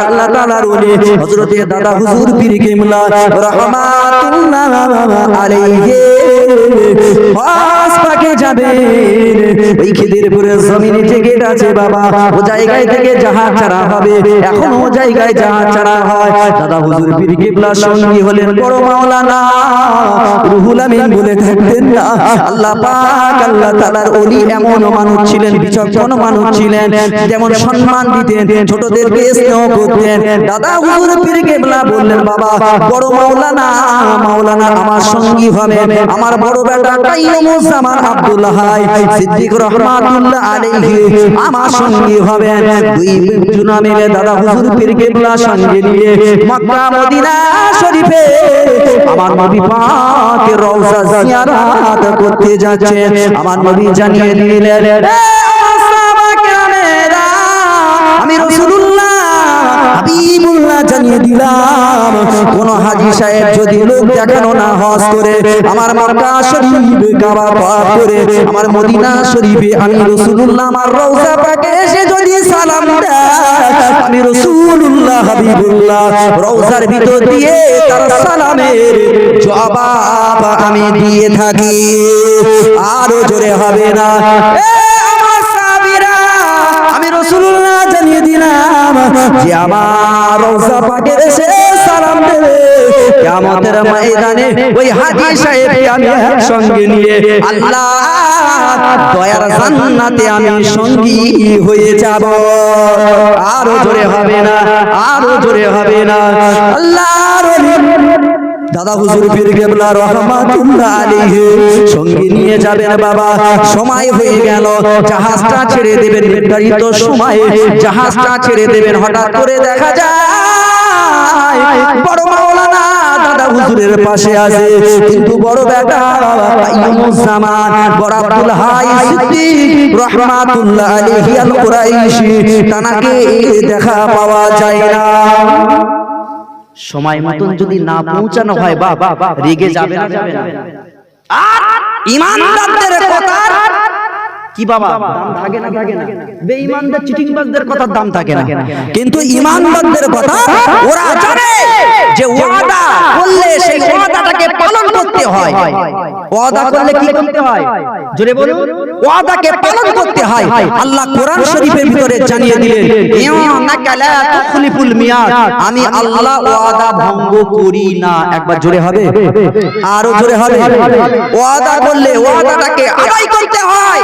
আল্লাহ তাআলার ওলি হযরতে দাদা হুজুর পীর কিবলা রাহমাতুল্লাহ আলাইহি পাকে ওই জমিনে গেট আছে বাবা, ও জায়গায় থেকে জাহাজ ছাড়া হবে, এখন ও জায়গায় জাহাজ ছাড়া হয়। দাদা হুজুর পীর কিবলা সঙ্গী হলেন বড় মাওলানা। রুহুল আমিন বলে থাকতেন না, আল্লাহ পাক, আল্লাহ এমন মানুষ ছিলেন, বিচক্ষণ মানুষ ছিলেন, যেমন সম্মান দিতেন, ছোটদেরকে স্নেহ করতেন। দাদা হুজুর পীর কেবলা বললেন, বাবা, বড় মাওলানা মাওলানা আমার সঙ্গী হবে, আমার বড় বেটা কাইয়ুমুজ্জামান আব্দুল্লাহ সিদ্দিক রহমাতুল্লাহ আলাইহি। আমার সঙ্গী হবে দুই জুনা মিলে দাদা হুজুর পীর কেবলা সঙ্গে নিয়ে মক্কা মদিনা শরীফে। আমার নবী পাকের রওজা জিয়ারত করতে যাচ্ছে আমার নবী জানিয়ে দিলেন দিলাম। কোন হাজী সাহেব যদি লোক দেখানো না হজ করে, আমার মক্কা শরীফ কাবা পাক করে, আমার মদিনা শরীফে আমি রাসূলুল্লাহ, আমার রওজা পাকে এসে যদি সালাম দেয়, আমি রাসূলুল্লাহ হাবিবুল্লাহ রওজার ভিতর দিয়ে তার সালামের জবাব আমি দিয়ে থাকি। আরও জোরে হবে না। রাসূলুল্লাহ জানিয়ে দিলাম যে আমার রওজা পাকে এসে সালাম দেবে। কিয়ামতের ময়দানে ওই হাজী সাহেবকে আমি সঙ্গে নিয়ে আল্লাহ দয়ার জান্নাতে আমি সঙ্গী হয়ে যাব। আরও জোরে হবে না, আরও জোরে হবে না। আল্লাহর ওলি দাদা হুজুর পীর কেবলা রহমাতুল্লাহ আলাইহি, সঙ্গে নিয়ে যাবেন বাবা। সময় হয়ে গেল, জাহাজটা ছেড়ে দেবেন নির্ধারিত সময়ে। জাহাজটা ছেড়ে দেবেন, হঠাৎ করে দেখা যায়, বড় মাওলানা দাদা হুজুরের পাশে আছে। কিন্তু বড় বেটা কাইয়ুমুজ্জামান বড় আব্দুল হাই সিদ্দিক রহমাতুল্লাহ আলাইহি আল কুরাইশি দেখা পাওয়া যায় না। সময় মতন যদি না পৌঁছানো হয় বা রেগে যাবে না যাবে না আর ইমানদারদের কথা কি বাবা? দাম থাকে না থাকে না বেঈমানদের চিটিংবাজদের কথার দাম থাকে না। কিন্তু ইমানদারদের কথা ওরা জানে যে ওয়াদা করলে সেই ওয়াদাটাকে পালন করতে হয়। ওয়াদা করলে কি করতে হয়? জোরে বলুন। ওয়াদাকে পালন করতে হয়। আল্লাহ কোরআন শরীফের ভিতরে জানিয়ে দিলেন ইউনাকা লা তুখলিফুল মিয়াদ। আমি আল্লাহ ওয়াদা ভঙ্গ করি না। একবার জোরে হবে? আরও জোরে হবে? ওয়াদা করলে ওয়াদাটাকে আদায় করতে হয়।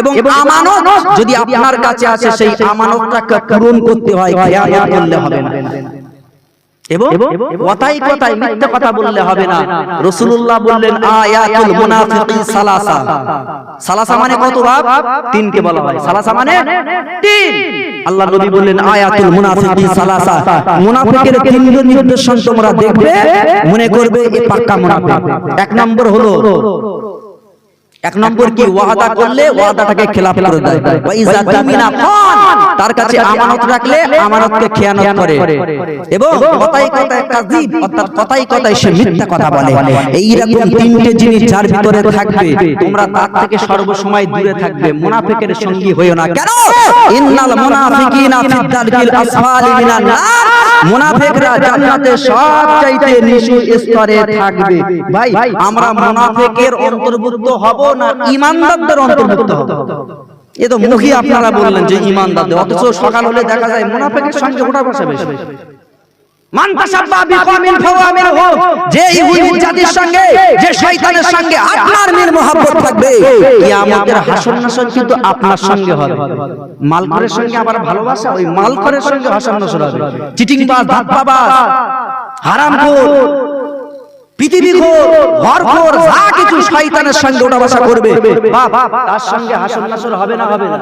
এবং আমানত যদি আপনার কাছে আছে সেই আমানতটাকে পূরণ করতে হয় খেয়ানত করলে হবে না। এবং কথাই কথাই মিথ্যা কথা বললে হবে না। রাসূলুল্লাহ বললেন আয়াতুল মুনাফিকিন সালাসা। সালাসা। মানে কত ভাব তিনকে বলা হয়। সালাসা মানে তিন। আল্লাহ নবী বললেন আয়াতুল মুনাফিকিন সালাসা। মুনাফিকের তিনজন নিদর্শন তোমরা দেখবে। মনে করবে এ পাক্কা মুনাফিক। এক নম্বর হলো এক নম্বর কি? ওয়াদা করলে ওয়াদাটাকে খেলাফ করে দেয়। ওয়া ইজা তুমিনা খান তার কাছে আমানত রাখলে আমানতকে খেয়ানত করে। এবং কথাই কথায় কাযিব অর্থাৎ কথাই কথায় সে মিথ্যা কথা বলে। এই রকম তিনটে জিনিস যার ভিতরে থাকবে তোমরা তার থেকে সর্বসময় দূরে থাকবে। মুনাফিকের সঙ্গী হইও না। কেন? ইন্নাল মুনাফিকিনা ফিদ দারকিল আসফালি মিনান নার। মুনাফিকরা জান্নাতে সবচাইতে নিচু স্তরে থাকবে। ভাই আমরা মুনাফিকের অন্তর্ভুক্ত হব না, ইমানদারদের অন্তর্ভুক্ত হব। এ তো মুখী আপনারা বললেন যে ইমানদারদের, অথচ সকাল হলে দেখা যায় মুনাফিকের সঙ্গে ওঠা বসা বেশি। মান তাসাব্বা বিকওমিন ফাহুয়া যে ইহুদি জাতির সঙ্গে, যে শয়তানের সঙ্গে আপনার মিল মোহাব্বত থাকবে, কিয়ামতের হাসর নাসর কিন্তু আপনার সঙ্গে হবে। মালকরের সঙ্গে আবার ভালোবাসা, ওই মালকরের সঙ্গে হাসর নাসর হবে। চিটিংবাজ, ধাপ্পাবাজ, হারামখোর পৃথিবীখোর ঘরখোর যা কিছু শয়তানের সঙ্গে ওঠা বসা করবে তার সঙ্গে হাসর নাসর হবে না হবে না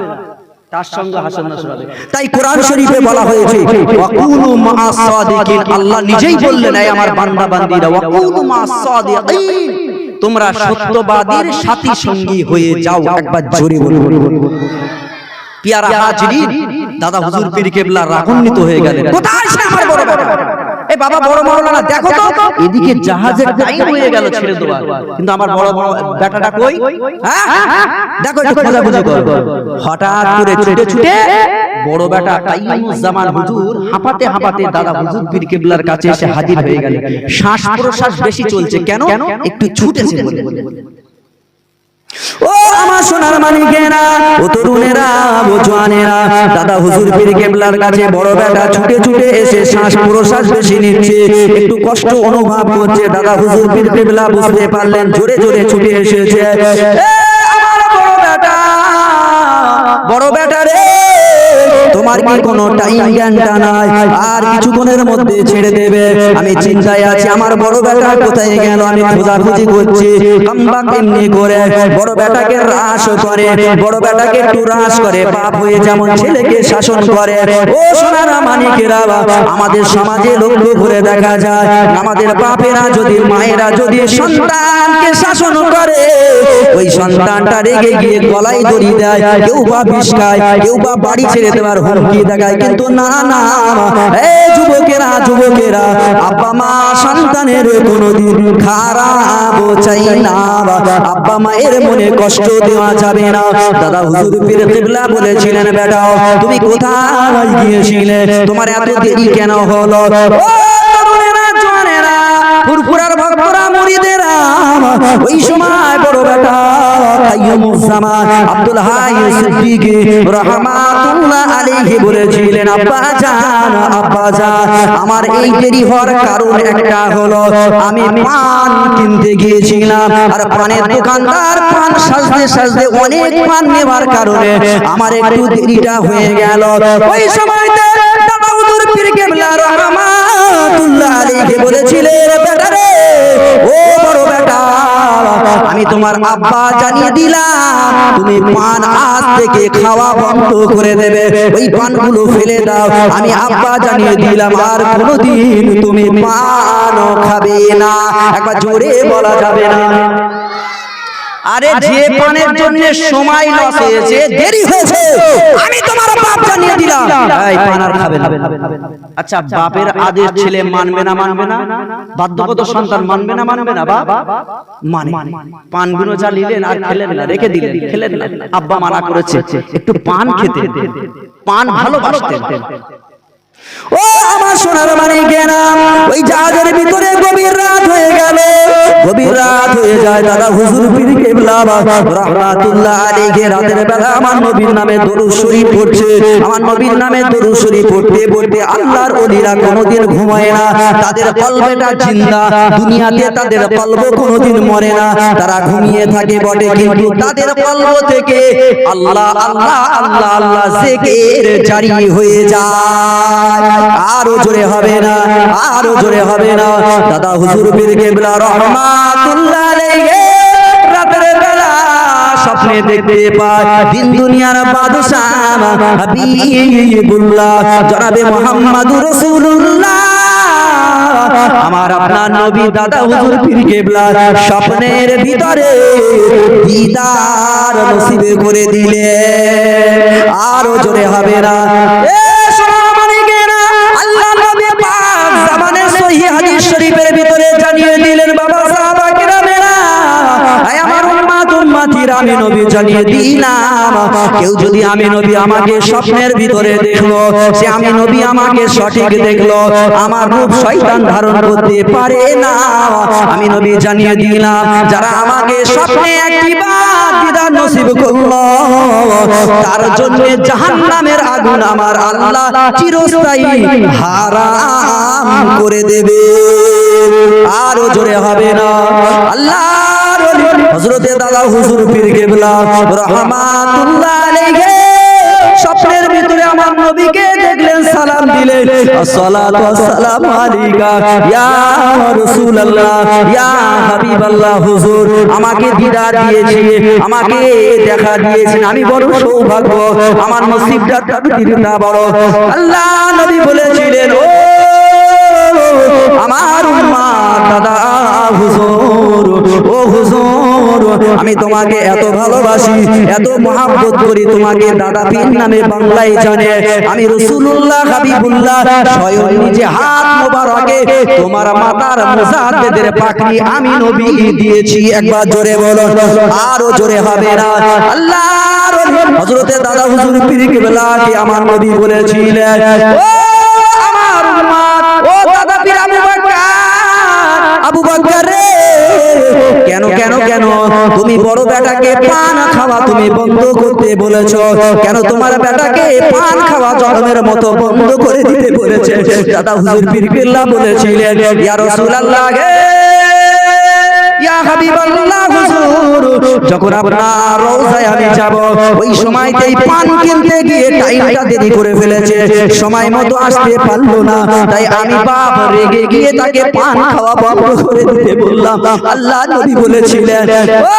তার সঙ্গে হাসান নাসর হবে তাই কোরআন শরীফে বলা হয়েছে ওয়াকুনু মাআস সাদিকিন আল্লাহ নিজেই বললেন এই আমার বান্দা বান্দীরা ওয়াকুনু মাআস সাদিকিন তোমরা সত্যবাদীর সাথী সঙ্গী হয়ে যাও একবার জোরে বলুন পিয়ারা হাজরিন দাদা হুজুর পীর কেবলা রাগান্বিত হয়ে গেলেন কোথায় সে আমার বড় বেটা এই বাবা বড় মাওলানা দেখো তো। এদিকে জাহাজের টাইম হয়ে গেল ছেড়ে দেওয়ার কিন্তু আমার বড় বড় বেটাটা কই? হ্যাঁ? দেখো একটু খোঁজাখুঁজি করো। হঠাৎ করে ছুটে ছুটে বড় বেটা তাইমুজ্জামান হুজুর হাঁপাতে হাঁপাতে দাদা হুজুর পীর কেবলার কাছে এসে হাজির হয়ে গেল শ্বাস প্রশ্বাস বেশি চলছে। কেন? একটু ছুটেছে বলে। ও আমার সোনার মানিকেরা ও তরুণেরা, ও জোয়ানেরা দাদা হুজুর পীর কেবলার কাছে বড় বেটা ছুটে ছুটে এসে শ্বাস প্রশ্বাস বেশি নিচ্ছে, একটু কষ্ট অনুভব করছে, দাদা হুজুর পীর কেবলা বুঝতে পারলেন, জোরে জোরে ছুটে এসেছে। বড় বেটা বড় বেটা রে। কোনো টাইম জ্ঞানটা নাই? আর কিছুক্ষণের মধ্যে ছেড়ে দেবে। আমি চিন্তায় আছি, আমার বড় বেটা কোথায় গেল? আমি খোঁজাখুঁজি করছি। এমনি করে বড় বেটাকে করে, বড় বেটাকে একটু করে। বাপ হয়ে যেমন ছেলেকে শাসন করে। ও সোনারা মানিকেরা আমাদের সমাজে লক্ষ্য করে দেখা যায়। আমাদের বাপেরা যদি, মায়েরা যদি সন্তানকে শাসন করে, ওই সন্তানটা রেগে গিয়ে গলায় দড়ি দেয়, কেউ বা বিষ খায়, কেউ বা বাড়ি ছেড়ে দেওয়ার হুমকি দেখায়, কিন্তু না না। এ যুবকেরা যুবকেরা, আব্বা মা সন্তানের কোনোদিন খারাপ চাই না। আব্বা মায়ের মনে কষ্ট দেওয়া যাবে না। দাদা হুজুর পীর কিবলা বলেছিলেন, বেটা, তুমি কোথায় গিয়েছিলে? তোমার এত দেরি কেন হলো? ওই সময় বড় বেটা কাইয়ুমুজ্জামান আব্দুল হাই সিদ্দিক রাহমাতুল্লাহ আলাইহি বলেছিলেন, আব্বা জান আব্বা জান, আমার এই দেরি হওয়ার কারণ একটা হলো আমি পান কিনতে গিয়েছিলাম, আর পানের দোকানদার পান সাজতে সাজতে অনেক পান নেওয়ার কারণে আমার একটু দেরিটা হয়ে গেল। ওই সময়তে আলাইহি বলেছিলেন ও বড় বেটা আমি তোমার আব্বা জানিয়ে দিলাম, তুমি পান আজ থেকে খাওয়া বন্ধ করে দেবে। ওই পানগুলো ফেলে দাও, আমি আব্বা জানিয়ে দিলাম, আর কোনোদিন তুমি পান খাবে না। একবার জোরে বলা যাবে না। আরে যে পানের জন্য সময় লস হয়েছে দেরি হয়েছে। আমি তোমার বাপ জানিয়ে দিলাম। এই পান আর খাবে না। আচ্ছা বাপের আদেশ ছেলে মানবে না মানবে না বাধ্যগত সন্তান মানবে না মানবে না বাপ? মানে? পানগুলো যা নিলেন আর খেলেন না রেখে দিলেন খেলেন না। আব্বা মানা করেছে। একটু পান খেতে পান ভালোবাসতেন। ও, আমার সোনার মানে গেলাম ওই জাহাজের ভিতরে গভীর রাত হয়ে গেল। গভীর রাত হয়ে যায়, দাদা হুজুর পীর কেবলা রহমাতুল্লাহ আলাইহি, রাতের বেলা আমার নবীর নামে দরুদ শরীফ পড়ছে। আমার নবীর নামে দরুদ শরীফ পড়তে পড়তে আল্লাহর ওলিরা কোনোদিন ঘুমায় না। তাদের কলবেটা জিন্দা দুনিয়াতে তাদের কলব কোনোদিন মরে না। তারা ঘুমিয়ে থাকে বটে, কিন্তু তাদের কলব থেকে আল্লাহ আল্লাহ আল্লাহ আল্লাহ জিকির জারি হয়ে যায়। আরও জোরে হবে না, আরও জোরে হবে না। দাদা হুজুর পীর কেবলা রহমাতুল্লাহ আলাইহি রাতের বেলা স্বপ্নে দেখতে পায় দিন দুনিয়ার বাদশাহ হাবিবুল্লাহ। জনাবে রাসূলুল্লাহ। আমার আপনার নবী দাদা হুজুর পীর কেবলা স্বপ্নের ভিতরে দিদার নসিবে করে দিলে। আরও জোরে হবে না জানিয়ে দিলাম কেউ যদি আমি নবী আমাকে স্বপ্নের ভিতরে দেখল, সে আমি নবী আমাকে সঠিক দেখল, আমার রূপ শয়তান ধারণ করতে পারে না। আমি নবী জানিয়ে দিলাম, যারা আমাকে স্বপ্নে একটি দিদার নসিব করল, তার জন্য জাহান্নামের আগুন আমার আল্লাহ চিরস্থায়ী হারাম করে দেবে। আরও জোরে হবে না। আল্লাহ হজরতে দাদা হুজুর পীর কেবলা রহমাতুল্লাহ আলাইহি স্বপ্নের ভিতরে আমার নবীকে দেখলেন, সালাম দিলেন। আসসালাতু আসসালামু আলাইকা, ইয়া রাসূলুল্লাহ, ইয়া হাবিবাল্লাহ হুজুর। আমাকে দিদার দিয়েছে, আমাকে দেখা দিয়েছেন আমি বড় সৌভাগ্য, আমার নসিবটা তাকদীরটা বড়। আল্লাহ নবী বলেছিলেন, ও আমার উম্মাহ দাদা, হুজুর, ও হুজুর আমি তোমাকে এত ভালোবাসি, এত মহাব্বত করি তোমাকে দাদা পীর নামে বাংলায় জানে। আমি রসুল্লাহ হাবিবুল্লাহ স্বয়ং নিজে হাত মোবারকে তোমার মাতার মুজাদ্দেদের পাকড়ি আমি নবী দিয়েছি। একবার জোরে বলো, আরও জোরে হবে না। আল্লাহর হযরতে দাদা হুজুর পীর কেবলাকে আমার নবী বলেছিলেন, ও আমার উম্মত, ও দাদা পীর আবু বকর আবু বকর রে কেন কেন কেন? তুমি বড় বেটাকে পান খাওয়া তুমি বন্ধ করতে বলেছ। কেন তোমার বেটাকে পান খাওয়া জন্মের মতো বন্ধ করে দিতে বলেছে? দাদা হুজুর পীর বলেছিলেন, ইয়া রাসূলুল্লাহ হাবিবাল্লাহ হুজুর, যখন আপনার রওজায় আমি যাব, ওই সময়তেই পান কিনতে গিয়ে টাইমটা দেরি করে ফেলেছে, সময় মতো আসতে পারল না। তাই আমি বাপ রেগে গিয়ে তাকে পান খাওয়া বন্ধ করে দিতে বললাম। আল্লাহ নবী বলেছিলেন, ও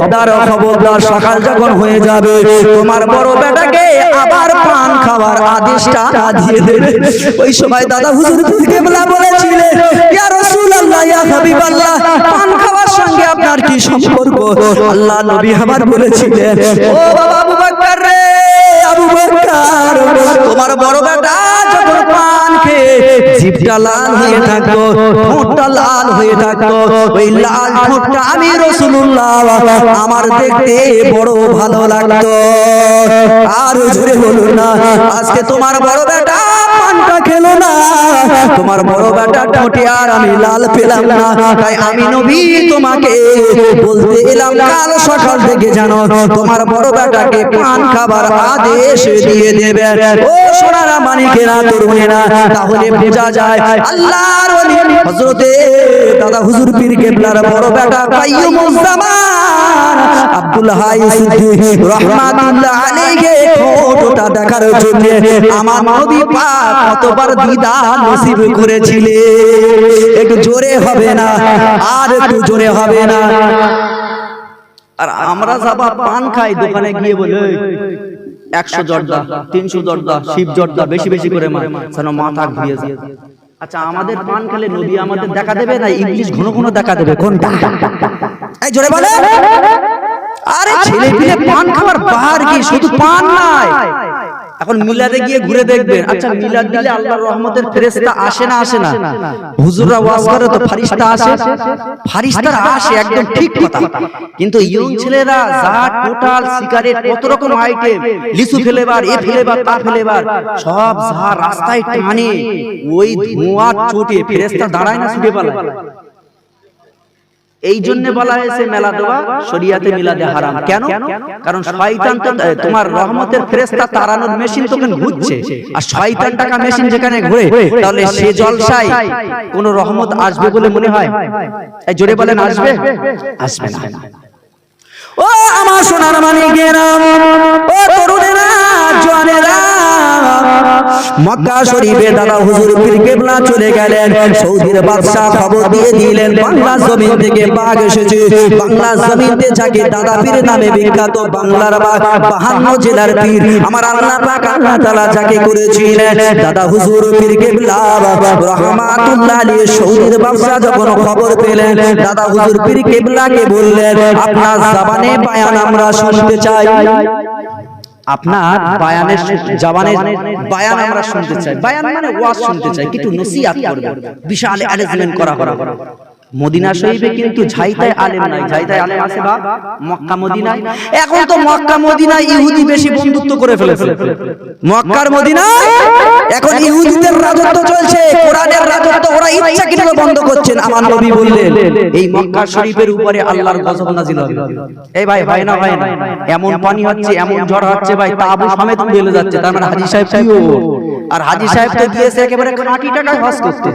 খবরদার খবরদার, সকাল যখন হয়ে যাবে, তোমার বড় বেটাকে আবার পান আদেশটা দিয়ে দেবে। ওই সময় দাদা হুজুর কেবলা বলেছিলেন? ইয়া রাসূলুল্লাহ, ইয়া হাবিবাল্লাহ পান খাওয়ার সঙ্গে আপনার কি সম্পর্ক? আল্লাহ নবী আমার বলেছিলেন, ও বাবা আবু বকর রে! তোমার বড় বেটা যখন পান খেয়ে জিভটা লাল হয়ে থাকতো, ঠোঁটটা লাল হয়ে থাকতো, ওই লাল ঠোঁটটা আমি রসুল্লাহ আমার দেখতে বড় ভালো লাগতো। আর জোরে বলুন না, আজকে তোমার বড় বেটা পানটা খেলো না। তোমার বড় বেটা ঠোঁটে আর আমি লাল পেলাম না। তাই আমি নবী তোমাকে বলতে এলাম, কাল সকাল থেকে জানো তোমার বড় বেটাকে পান খাবার আদেশ দিয়ে দেবে। ও সোনারা মানিকেরা তরুণেরা, তাহলে বোঝা যায় আল্লাহর ওলি হযরতে দাদা হুজুর পীর কেবলার বড় বেটা কাইয়ুমুজ জামান আব্দুল হাই রহমাতুল্লাহ ফটোটা দেখার জন্য আমার নবী পাক কতবার দিদার নসিব করেছিলেন। একটু জোরে হবে না? আর একটু জোরে হবে না? আর আমরা যাবা পান খাই, দোকানে গিয়ে বলে একশো জর্দা তিনশো জর্দা শিব জর্দা বেশি বেশি করে মা, যেন মাথা ঘুরিয়ে আচ্ছা আমাদের পান খেলে নবী আমাদের দেখা দেবে না? ইংলিশ ঘন ঘন দেখা দেবে। কোনটা? এই জোরে বলে। আরে ছেলে পিলে পান খাবার বাহার কি শুধু পান নাই। এখন মিলাদে গিয়ে ঘুরে দেখবেন আচ্ছা মিলাদ দিলে আল্লাহর রহমতের ফেরেশতা আসে না আসে না? হুজুররা ওয়াজ করে তো ফারিস্তা আসে। ফারিস্তারা আসে একদম ঠিক কথা। কিন্তু ইয়ং ছেলেরা যা টোটাল সিগারেট কত রকম আইটেম লিচু ফেলেবার এ ফেলেবার তা ফেলেবার সব যা রাস্তায় টানে ওই ধোঁয়ার চোটে ফেরেশতা দাঁড়ায় না ছুটে পালায়। এই জন্য বলা হয়েছে মেলা দেওয়া শরিয়াতে মিলাদে হারাম। কেন? কারণ শয়তান তো তোমার রহমতের ফেরেশতা তাড়ানোর মেশিন তো ওখানে ঘুরছে। আর শয়তান টাকা মেশিন যেখানে ঘুরে তাহলে সে জলসায় কোন রহমত আসবে বলে মনে হয়? এই জোরে বলেন আসবে? আসবে? না। ও আমার সোনার মানিকেরা ও তরুণেরা জওয়ানেরা মক্কা শরীফে দাদা হুজুর পীর কেবলা চলে গেলেন। সৌদির বাদশা খবর দিয়ে দিলেন বাংলা জমিন থেকে বাঘ এসেছে। বাংলা জমিনতে যাকে দাদা পীর নামে বিখ্যাত বাংলার বাঘ, বাহান্ন জেলার পীর। আমার আল্লাহ পাক আল্লাহ তাআলা যাকে করেছিলেন, দাদা হুজুর পীর কেবলা, রহমাতুল্লাহ আলাইহি সৌদির বাদশা যখন খবর পেলেন, দাদা হুজুর পীর কেবলাকে বললেন, আপনার জবানে বায়ান আমরা শুনতে চাই। আপনার বায়ানের জবানের বায়ান আমরা শুনতে চাই। বায়ান মানে ওয়াজ শুনতে চাই। কিন্তু নসিহত করবে। বিশাল অ্যারেঞ্জমেন্ট করা করা মদিনা শরীফে কিন্তু ঝাইতায় আলেম নাই। ঝাইতায় আলেম আছে বা? মক্কা মদিনায়। এখন তো মক্কা মদিনায় ইহুদি বেশি বন্ধুত্ব করে ফেলেছে। মক্কার মদিনায় এখন ইহুদিদের রাজত্ব চলছে। কোরআনের রাজত্ব ওরা ইচ্ছা কীভাবে বন্ধ করছেন আমার নবী বললেন এই মক্কা শরীফের উপরে আল্লাহর গজব নাজিল হবে। এই ভাই ভাই না ভাই না। এমন পানি হচ্ছে এমন ঝড় হচ্ছে ভাই তাবু সমেত বেলে যাচ্ছে। তার মানে হাজী সাহেব কি আর হাজী সাহেব তো গিয়েছে একেবারে কোটি টাকায় হজ করতে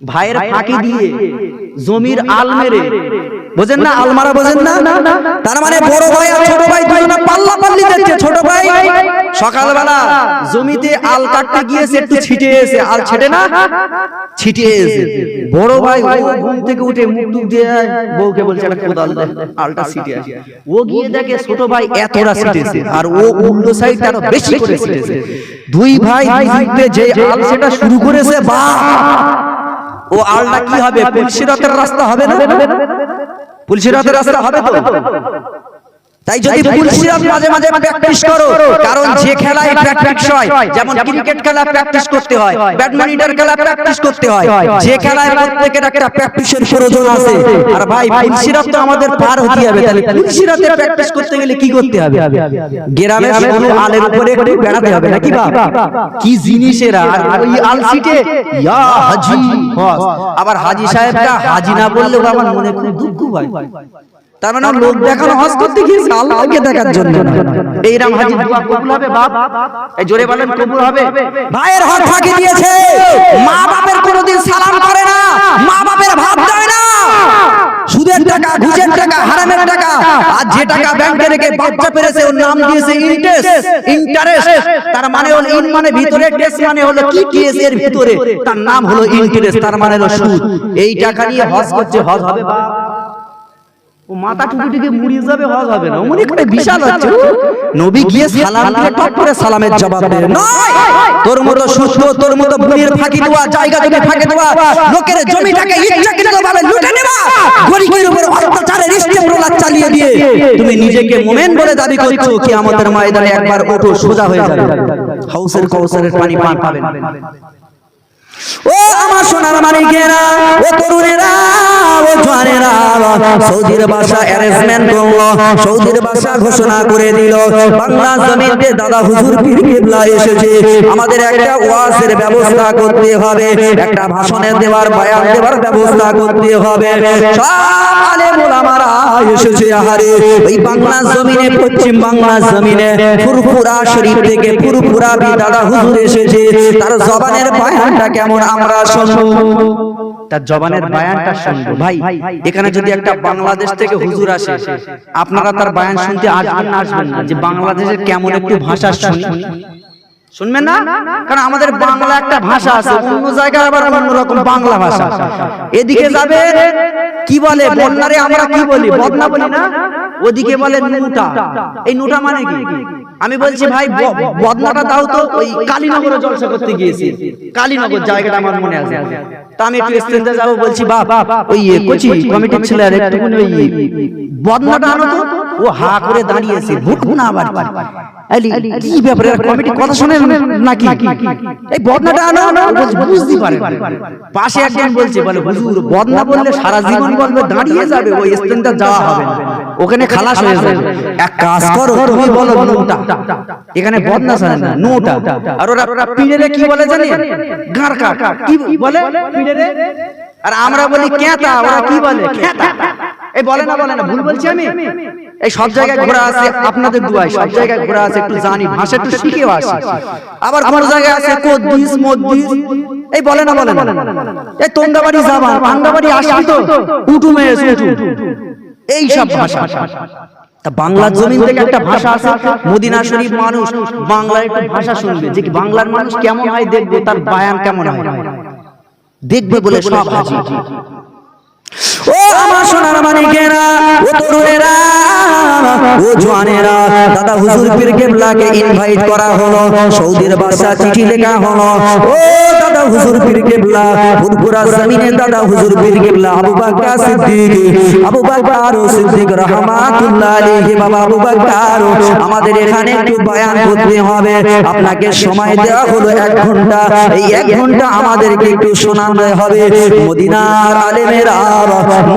ভাইয়ের ফাঁকি দিয়ে জমির আল মেরে। বোঝেন না আলমারা বোঝেন না? তার মানে বড় ভাই আর ছোট ভাই দুজনে পাল্লা পাল্লি যাচ্ছে ছোট ভাই সকালবেলা জমিতে আল কাটতে গিয়েছে একটু ছিটে এসে। আল ছেটে না ছিটে এসে। বড় ভাই ও ঘুম থেকে উঠে মুখ টুক দিয়ে বউকে বলছে একটা কোদাল দে আলটা ছিটে আসে। ও গিয়ে দেখে ছোট ভাই এতটা ছিটেছে আর ও উল্টো সাইড আরও বেশি করে ছিটেছে দুই ভাই যে আল সেটা শুরু করেছে বা ও আলটা কি হবে? পুলসিরাতের রাস্তা হবে না? পুলসিরাতের রাস্তা হবে তো? তাই যদি পুলসিরাত মাঝে মাঝে প্র্যাকটিস করো কারণ যে খেলায় প্র্যাকটিস হয় যেমন ক্রিকেট খেলা প্র্যাকটিস করতে হয় ব্যাডমিন্টন খেলা প্র্যাকটিস করতে হয় যে খেলায় প্রত্যেকের একটা প্র্যাকটিসের প্রয়োজন আছে। আর ভাই পুলসিরাত তো আমাদের পার হতে হবে তাহলে পুলসিরাতে প্র্যাকটিস করতে গেলে কি করতে হবে? গ্রামে সরু আলের উপরে একটু বেড়াতে হবে নাকি বাপ কি জিনিস এরা আর ওই আল সিটে ইয়া হাজি। আবার হাজি সাহেবটা হাজি না বললেও আমার মনে খুব দুঃখ হয়। তার মানে লোক দেখানো হজ করতে গিয়েছে আল্লাহকে দেখার জন্য। এইরাম হাজি দোয়া কবুল হবে বাপ? এই জোরে বলেন কবুল হবে? ভাইয়ের হক ফাঁকি দিয়েছে। মা বাপের কোনোদিন সালাম করে না। মা বাপের ভাত দেয় না। সুদের টাকা ঘুষের টাকা হারামের টাকা আর যে টাকা ব্যাংকে রেখে বাচ্চা পেরেছে ওর নাম দিয়েছে ইন্টারেস্ট ইন্টারেস্ট তার মানে হলো ইন মানে ভিতরে টেস্ট মানে হলো কি টিএস এর ভিতরে। তার নাম হলো ইন্টারেস্ট তার মানে হলো সুদ। এই টাকা নিয়ে হজ করছে হজ হবে বাপ। ও মাথা মুড়িয়ে যাবে হজ হবে না। মনে করে বিশাল হচ্ছে নবী গিয়ে সালাম দিয়ে টপ করে সালামের জবাব নয় তোর মতো সুস্থ তোর মতো ফাঁকি দেওয়া জায়গা জমি ফাঁকি দেওয়া লোকের জমিটাকে ইচ্ছাকৃত ভাবে লুটে নেবা। গরিবের উপর অত্যাচারের চালিয়ে দিয়ে তুমি নিজেকে মোমেন বলে দাবি করছ কি আমাদের ময়দানে একবার ওঠো সোজা হয়ে যাবে। হাউসের কৌসারের পানি পান পাবেন। ও আমার সোনার মানিকেরা ও তরুণেরা, ও জোয়ানেরা, সৌদির ভাষা অ্যারেঞ্জমেন্ট করল, সৌদির ভাষা ঘোষণা করে দিল। বাংলা জমিতে দাদা হুজুর কিবলা এসেছে। আমাদের একটা ওয়াজের ব্যবস্থা করতে হবে, একটা ভাষণের দেওয়ার, বয়ান দেওয়ার ব্যবস্থা করতে হবে। সব আলেম ওলামারা এসেছে আহারে। ওই বাংলা জমিনে, পশ্চিম বাংলা জমিনে, ফুরফুরা শরীফ থেকে ফুরফুরা বি দাদা হুজুর এসেছে। তার জবানের বয়ানটা কেমন আমরা শুনব, তার জবানের বায়ানটা শুনব। ভাই, এখানে যদি একটা বাংলাদেশ থেকে হুজুর আসে, আপনারা তার বায়ান শুনতে আসবেন না আসবেন না। যে বাংলাদেশের কেমন একটু ভাষা শুনি। শুনবেন না? কারণ আমাদের বাংলা একটা ভাষা আছে, অন্য জায়গায় আবার অন্যরকম বাংলা ভাষা। এদিকে যাবে, কি বলে, বন্যারে আমরা কি বলি? বদনা বলি না? ওদিকে বলে নুটা। এই নুটা মানে কি? আমি বলছি ভাই বদনাটা দাও তো ওই কালীনগরে জলসা করতে গিয়েছি। কালীনগর জায়গাটা আমার মনে আছে। তা আমি একটু স্টেজে যাব বলছি বাপ ওই কোচি কমিটির ছেলে ওই বদনাটা আনো তো। ও হা করে দাঁড়িয়েছে ভুটবো না আবার। কি ব্যাপারে কমিটি কথা শোনেন নাকি? এই বদনাটা আনো বুঝতে পারে। পাশে একজন বলছে বলে হুজুর বদনা বললে সারা জীবন বলবে দাঁড়িয়ে যাবে ওই স্টেনটা যাওয়া হবে ওখানে খালাস হয়ে যাবে এক কাজ করো তুমি বলো নোটা? এখানে বদনা না নোটা। আর ওরা পিড়েরে কি বলে জানি গাঁর কাট। কি বলে? পিড়েরে আর আমরা বলি কেতা ওরা কি বলে? কেতা এই বলে না বলে না ভুল বলছি আমি? এই সব জায়গায় ঘোরা আছে আপনাদের দুয়ায় সব জায়গায় ঘোরা আছে একটু জানি ভাষা একটু শিখেও আসি। আবার কোন জায়গায় আছে কদ্দিস মদ্দিস। এই বলে না বলে না। এই তোঙ্গাবাড়ি যাবা পাঙ্গাবাড়ি আসবি তো উঠুমে এসে উঠু এই সব ভাষা। তা বাংলার জমিন থেকে একটা ভাষা আছে মদিনা শরীফ মানুষ বাংলার একটু ভাষা শুনবে যে কি বাংলার মানুষ কেমন হয় দেখবে তার বায়ান কেমন হয়। দেখবে বলে সব হাজি। আমার সোনার ও তরুণেরা, ও জওয়ানেরা দাদা হুজুর পীর কেবলাকে ইনভাইট করা হলো, সৌদির বাদশা চিঠি লেখা হলো, ও দাদা হুজুর পীর কেবলা জমিনে দাদা হুজুর পীর কেবলা, আবু বকর সিদ্দিক, আবু বকর সিদ্দিক আলাইহি, বাবা আবু বকর আমাদের এখানে একটু বয়ান করতে হবে, আপনাকে সময় দেওয়া হলো এক ঘণ্টা, এই এক ঘণ্টা আমাদেরকে একটু শোনাতে হবে, মদিনার আলেমেরা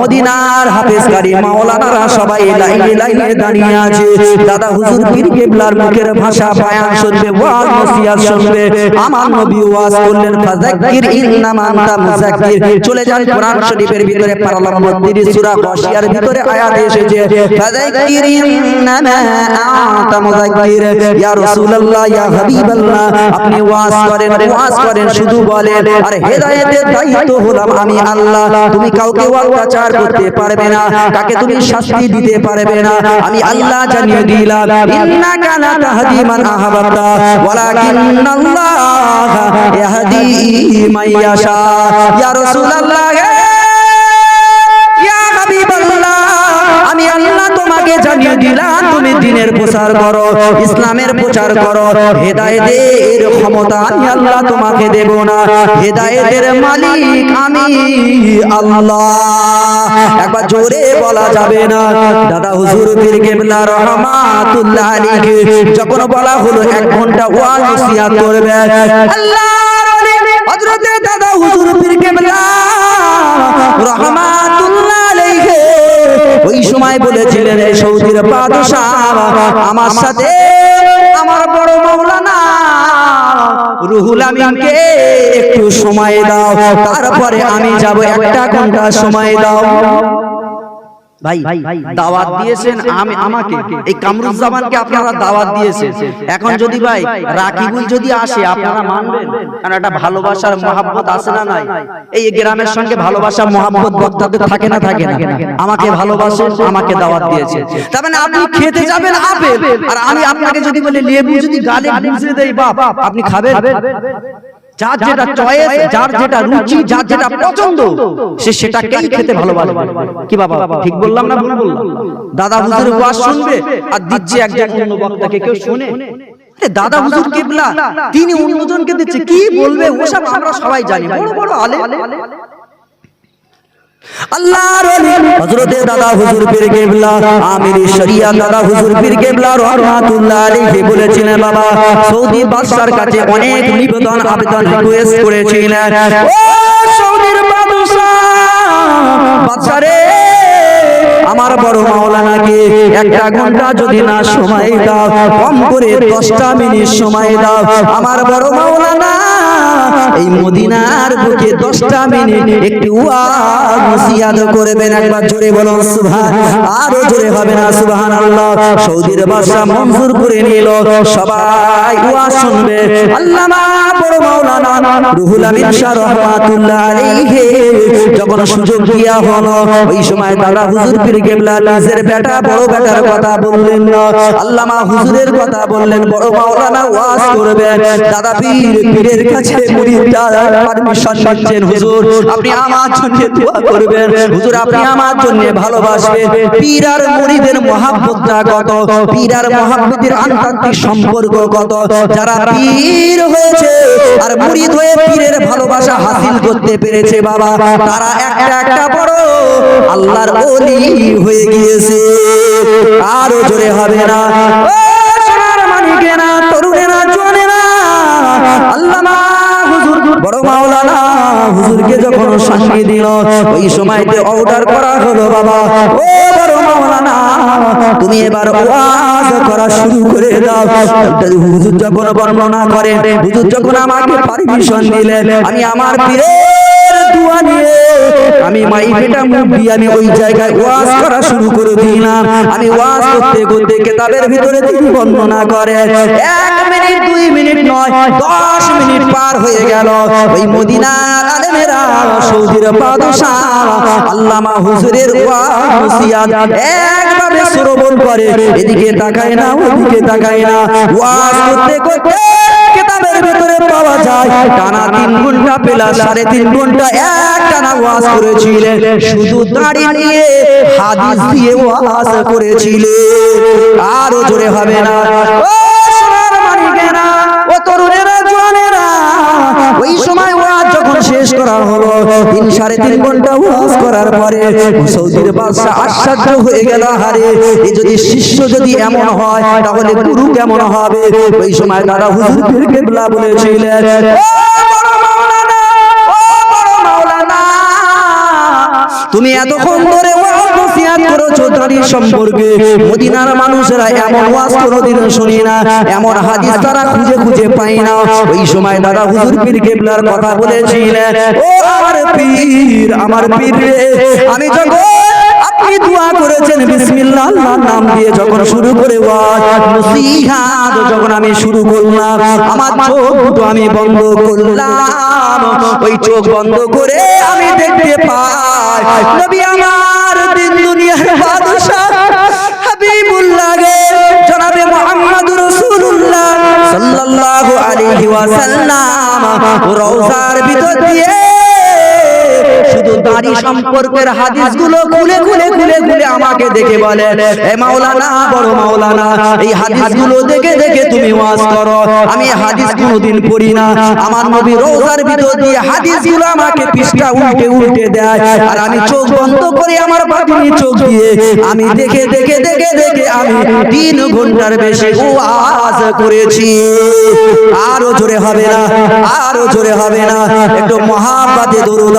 মদিনার হাফেজ কারি মাওলানারা সবাই লাইনে লাইনে দাঁড়িয়ে আছে। দাদা হুজুর পীর কেবলার মুখের ভাষা বয়ান শুনবে, ওয়াজ, নসিহত শুনবে। আমার নবী ওয়াজ করলেন, ফাযাক্কির ইন্নামা আনতা মুযাক্কির। চলে যান কোরআন শরীফের ভিতরে পারা নম্বর 30 সূরা গাশিয়ার ভিতরে আয়াত এসেছে। ফাযাক্কির ইন্নামা আনতা মুযাক্কির। ইয়া রাসূলুল্লাহ, ইয়া হাবিবাল্লাহ। আপনি ওয়াজ করেন ওয়াজ করেন, শুধু বলেন। আর হেদায়েতের দায়িত্ব হলাম আমি আল্লাহ। তুমি কাউকে অত্যাচার করতে পারবে না তাকে তুমি শাস্তি দিতে পারবে না। আমি আল্লাহ জানিয়ে দিলাম ইন্নাকা লা তাহদি মান আহবাবতা ওয়ালাকিন্নাল্লাহ ইয়াহদি মাইয়াশা ইয়া রাসূলুল্লাহ তোমাকে জানিয়ে দিলাম, তুমি দিনের প্রচার করো, ইসলামের প্রচার করো। হেদায়েতের ক্ষমতা আমি আল্লাহ তোমাকে দেব না। হেদায়েতের মালিক আমি আল্লাহ। একবার জোরে বলা যাবে না। দাদা হুজুর পীর কেবলা রহমাতুল্লাহ আলাইহি, যখন বলা হলো এক ঘণ্টা ওয়াজ নসিহত করবে, আল্লাহর ওলি হযরতে দাদা হুজুর পীর কেবলা রহমাতুল্লাহ আলাইহি। ওই সময় বলেছিলেন এই সৌদির পাদশাহ আমার সাথে আমার বড় মাওলানা রুহুল আমিনকে একটু সময় দাও। তারপরে আমি যাব একটা ঘণ্টা সময় দাও। ভাই দাওয়াত দিয়েছেন আমি আমাকে। এই কামরুজ্জামানকে আপনারা দাওয়াত দিয়েছেন। এখন যদি ভাই রাকিবুল যদি আসে আপনারা মানবেন। কারণ একটা ভালোবাসার মহাব্বত আছে না নাই? এই গ্রামের সঙ্গে ভালোবাসা মহাব্বত বক্তাদের থাকে না থাকে না। আমাকে ভালোবাসেন আমাকে দাওয়াত দিয়েছে তার মানে আপনি খেতে যাবেন আপেল। আর আমি আপনাকে যদি বলি লেবু যদি গালে গুঁজে দেই বাপ আপনি খাবেন? যার যেটা চয়েস যার যেটা রুচি যার যেটা পছন্দ সে সেটাকেই খেতে ভালোবাসে। কি বাবা ঠিক বললাম না? ভুল বললাম দাদা হুজুর ওয়াজ শুনবে? আর দিচ্ছে একজন অন্য বক্তাকে কেউ শুনে? আরে দাদা হুজুর কেবলা তিনি অন্যজনকে দিচ্ছে। কি বলবে? ওসব আমরা সবাই জানি। বড় বড় আলে আমার বড় মাওলানাকে একটা ঘণ্টা যদি না সময় দাও, কম করে দশটা মিনিট সময় দাও। আমার বড় মাওলানা এই মদিনার বুকে দশটা মিনিট একটি ওয়াজ করবেন, একবার জোরে বলুন, সুবহান, আরও জোরে হবে না সুবহান আল্লাহ সৌদির বাদশা মঞ্জুর করে নিল, সবাই ওয়াজ শুনবে। আল্লামা বড় মাওলানা রুহুল আমিন শাহ রহমাতুল্লাহ আলাইহি, যখন সুযোগ দিয়া হলো, ওই সময় দাদা হুজুর পীর কেবলা নিজের বেটা, বড় বেটার কথা বললেন না। আল্লামা হুজুরের কথা বললেন, বড় মাওলানা ওয়াজ করবেন। দাদা পীর পীরের কাছে মুরিদরা পারমিশন নিচ্ছেন হুজুর। আপনি আমার জন্য দোয়া করবেন। হুজুর আপনি আমার জন্য ভালোবাসবেন। পীর আর মুরিদের মহাব্বতটা কত? পীর আর মহাব্বতের আন্তর্জাতিক সম্পর্ক কত? যারা পীর হয়েছে আর মুরিদ হয়ে পীরের ভালোবাসা হাসিল করতে পেরেছে বাবা। তারা একটা একটা বড় আল্লাহর ওলি হয়ে গিয়েছে। আরও জোরে হবে না। ও সোনার মানিকেরা তরুণেরা জোয়ানেরা আল্লামা হুজুর বড় মাওলানা হুজুরকে যখন সঙ্গে দিল, ওই সময়তে অর্ডার করা হলো বাবা। ও বড় মাওলানা, তুমি এবার ওয়াজ করা শুরু করে দাও। হুজুর যখন বর্ণনা করেন, হুজুর যখন আমাকে পারমিশন দিলেন, আমি আমার পীরের দোয়া নিয়ে। আমি আমি ওই জায়গায় ওয়াজ করা শুরু করে দিলাম আমি ওয়াজ করতে করতে কেতাবের ভিতরে তিনি করে। এক মিনিট, দুই মিনিট নয়, দশ মিনিট পার হয়ে গেল। ওই এদিকে তাকায় না তাকায় না। করতে করতে পাওয়া যায়। টানা তিন ঘণ্টা পেলা সাড়ে তিন ঘণ্টা এক টানা ওয়াজ করেছিলেন শুধু দাঁড়িয়ে হাদিস দিয়ে ওয়াজ করেছিলেন আরও জোরে হবে না। হয়ে গেল হারে এ যদি শিষ্য যদি এমন হয়, তাহলে গুরু কেমন হবে? ওই সময় তারা হুজুর কেবলা বলেছিলেন তুমি এতক্ষণ ধরে ওয়াজ নসিহত করেছ সম্পর্কে। মদিনার মানুষেরা এমন ওয়াজ কোনোদিন শুনি না। এমন হাদিস তারা খুঁজে খুঁজে পাই না। ওই সময় দাদা হুজুর পীর কেবলার কথা বলেছিলেন ও আমার পীর আমার পীর রে আমি যখন আপনি দোয়া করেছেন বিসমিল্লাহ আল্লাহর নাম দিয়ে যখন শুরু করে ওয়াজ যখন আমি শুরু করলাম আমার চোখ দুটো আমি বন্ধ করলাম। ওই চোখ বন্ধ করে আমি দেখতে পাই নবী আমার দিন দুনিয়ার বাদশা হাবিবুল্লাহ গে জনাবে মুহাম্মদ রাসূলুল্লাহ সাল্লাল্লাহু আলাইহি ওয়াসাল্লাম রওজার ভিতর দিয়ে দাড়ি সম্পর্কের হাদিসগুলো খুলে খুলে খুলে খুলে আমাকে দেখে বলে এ মাওলানা বড় মাওলানা এই হাদিসগুলো দেখে দেখে তুমি ওয়াজ করো। আমি হাদিস কোনোদিন পড়ি না। আমার নবী রোজার ভিতর দিয়ে হাদিসগুলো আমাকে পৃষ্ঠা উল্টে উল্টে দেয়। আর আমি চোখ বন্ধ করে আমার বাটিনি চোখ দিয়ে আমি দেখে দেখে দেখে দেখে আমি তিন ঘণ্টার বেশি ওয়াজ করেছি। আরও জোরে হবে না আরও জোরে হবে না। একটু মহাব্বাতে দরুদ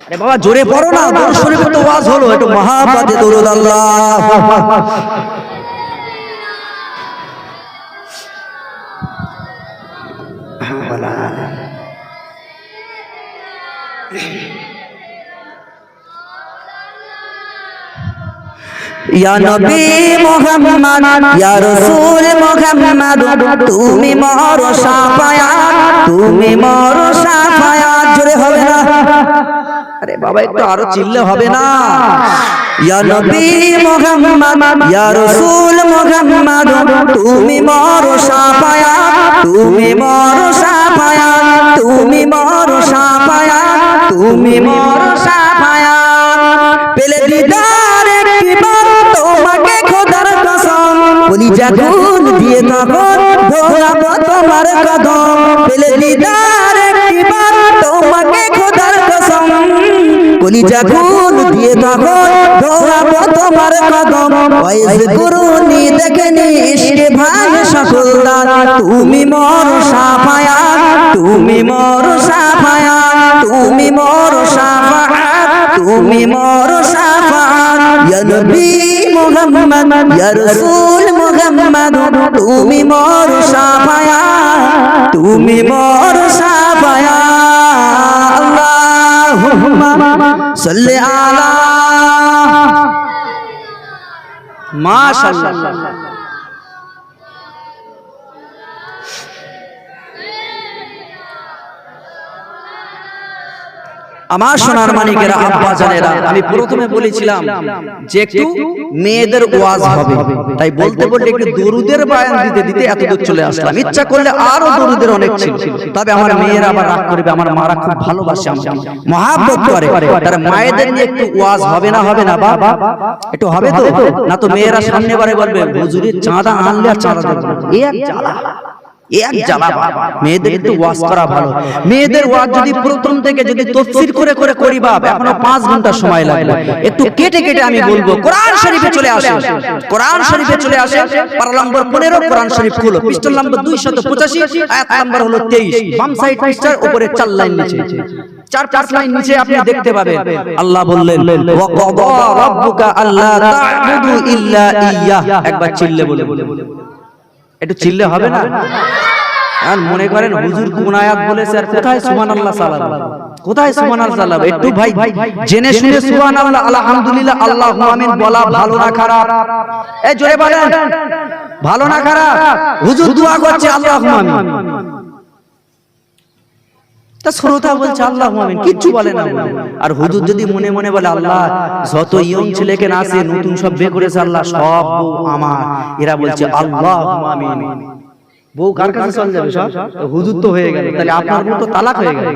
আরে বাবা জোরে পড়ো না দরুদ শরীফে তো ওয়াজ হলো একটু মহাব্বাতে দরুদ আল্লাহ। ইয়া নবী মুহাম্মদ ইয়া রাসূল মুহাম্মদ তুমি মর শাফায়াত তুমি মর শাফায়াত জোরে হবে না। আরে বাবা একটু আরও চিল্লে হবে না। ইয়া নবী মুহাম্মদ ইয়া রাসূল মুহাম্মদ তুমি মর শাফায়াত তুমি মর শাফায়াত তুমি মর শাফায়াত তুমি মর শাফায়াত যখন দিয়ে তখন ধরাবো তোমার কদম। পেলে দিদার একবার তোমাকে খোদার কসম। বলি যখন দিয়ে তখন ধরাবো তোমার কদম। ওয়াইজ গুরুনি দেখেনি ইশকে ভাই সকল দান তুমি মর সাফায়াত তুমি মর সাফায়াত তুমি মর সাফায়াত তুমি মর সাফায়াত ইয়া নবী মুহাম্মদ ইয়া রাসূল মুহাম্মদ তুমি মর সাফায়া তুমি মর সাফায়া। আল্লাহুম্মা সাল্লি আলা মাশাআল্লাহ। আমার সোনার মানিকেরা আব্বা জানেরা আমি প্রথমে বলেছিলাম যে একটু মেয়েদের ওয়াজ হবে। তাই বলতে বলতে একটু দরুদের বায়ান দিতে দিতে এত দূর চলে আসলাম। ইচ্ছা করলে আরও দরুদের অনেক ছিল। তবে আমার মেয়েরা আবার রাগ করবে আমার মারা খুব ভালোবাসে আমাকে। মহাব্বত করে। তার মায়েদের নিয়ে একটু ওয়াজ হবে না হবে না বাবা। একটু হবে তো? না তো মেয়েরা সামনে বারে বলবে হুজুরের চাঁদা আনলে আর চাঁদা দেবে এক জ্বালা। এক জ্বালা মেয়েদের একটু ওয়াজ করা ভালো। মেয়েদের ওয়াজ যদি প্রথম থেকে যদি তফসির করে করে করি বাপ এখনও পাঁচ ঘণ্টা সময় লাগবে। একটু কেটে কেটে আমি বলব কোরআন শরীফে চলে আসে। কোরআন শরীফে চলে আসে। পারা নম্বর পনেরো কোরআন শরীফ খুলো। পিস্টল নম্বর দুইশত পঁচাশি আয়াত নম্বর হলো তেইশ। বাম সাইড পৃষ্ঠার উপরে চার লাইন নিচে। চার পাঁচ লাইন নিচে আপনি দেখতে পাবেন। আল্লাহ বললেন ওয়া কাদা রাব্বুকা আল্লা তা'বুদু ইল্লা ইয়্যাহ একবার চিল্লে বলে একটু চিল্লে হবে না? আর মনে করেন হুজুর কোন আয়াত বলেছে আর কোথায় সুবহানাল্লাহ সালাম? কোথায় সুবহানাল্লাহ সালাম? একটু ভাই, জেনে শুনে সুবহানাল্লাহ, আলহামদুলিল্লাহ, আল্লাহু আমিন বলা ভালো না খারাপ? এই জোরে বলেন। ভালো না খারাপ? হুজুর দোয়া করছে আল্লাহু আমিন। তা শ্রোতা বলছে আল্লাহ আমিন। কিচ্ছু বলে না আর হুজুর যদি মনে মনে বলে আল্লাহ যত ইয়ং ছেলেকে না আসে নতুন সব বিয়ে করেছে আল্লাহ সব আমার। এরা বলছে আল্লাহ আমিন। বউ কার কাছে চলে যাবে সব? হুজুর তো হয়ে গেল তাহলে আপনার তো তালাক হয়ে গেল।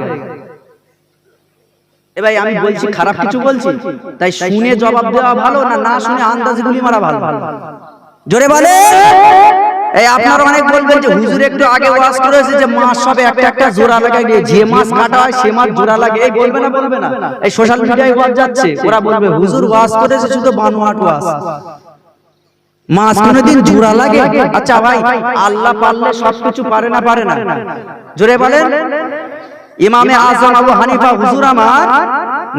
এ ভাই আমি বলছি খারাপ কিছু বলছি? তাই শুনে জবাব দেওয়া ভালো না না শুনে আন্দাজ গুলি মারা ভালো। জোরে বলে! এই আপনারা অনেক বলবেন যে হুজুর একটু আগে ওয়াজ করেছে যে মাছ সবে একটা একটা জোড়া লাগাই দিয়ে যে মাছ কাটা হয় সে মাছ জোড়া লাগে। এই বলবে না বলবে না। এই সোশ্যাল মিডিয়ায় ওয়াজ যাচ্ছে। ওরা বলবে হুজুর ওয়াজ করেছে শুধু বানোয়াট ওয়াজ। মাছ কোনদিন জোড়া লাগে? আচ্ছা ভাই আল্লাহ পাল্লা সবকিছু পারে না পারে না। জোরে বলেন। ইমামে আজম আবু হানিফা হুজুর আমার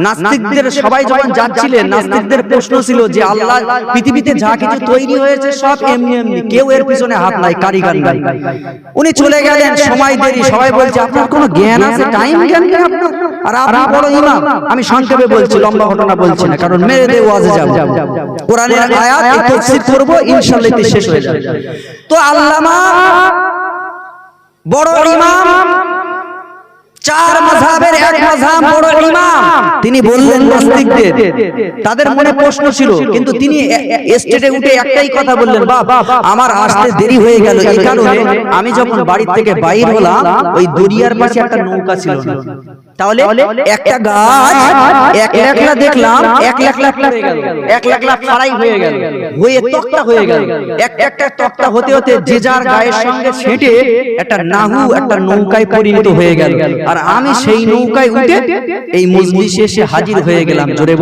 নাস্তিকদের সবাই যখন যাচ্ছিলেন নাস্তিকদের প্রশ্ন ছিল যে আল্লাহ পৃথিবীতে যা কিছু তৈরি হয়েছে সব এমনি এমনি কেউ এর পিছনে হাত নাই কারিগর নাই উনি চলে গেলেন সময় দেরি সবাই বলছে আপনার কোনো জ্ঞান আছে? টাইম জ্ঞান নেই আপনার? আর আপনি বড় ইমাম আমি সংক্ষেপে বলছি লম্বা ঘটনা বলছি না কারণ মেরে দিয়ে ওয়াজে যাব। কোরআনের আয়াত তাফসীর করব? ইনশাআল্লাহ এতে শেষ হয়ে যাবে। তো আল্লামা বড় ইমাম চার মাঝাবের এক মাঝাব বড় ইমাম। তিনি বললেন নাস্তিকদের। তাদের মনে প্রশ্ন ছিল কিন্তু তিনি স্টেটে উঠে একটাই কথা বললেন বাপ আমার আসতে দেরি হয়ে গেল। এই কারণে আমি যখন বাড়ি থেকে বাইর হলাম ওই দরিয়ার পাশে একটা নৌকা ছিল। না। তাহলে একটা গাছ এক লাখলা দেখলাম এক লাখ লাখ হয়ে গেল এক লাখ লাখ ফাড়াই হয়ে গেল হয়ে তক্তা হয়ে গেল এক একটা তক্তা হতে হতে যে যার গায়ের সঙ্গে ছেটে একটা নাহু একটা নৌকায় পরিণত হয়ে গেল আর আমি সেই নৌকায় উঠে এই মজলিসে এসে হাজির হয়ে গেলাম জোরে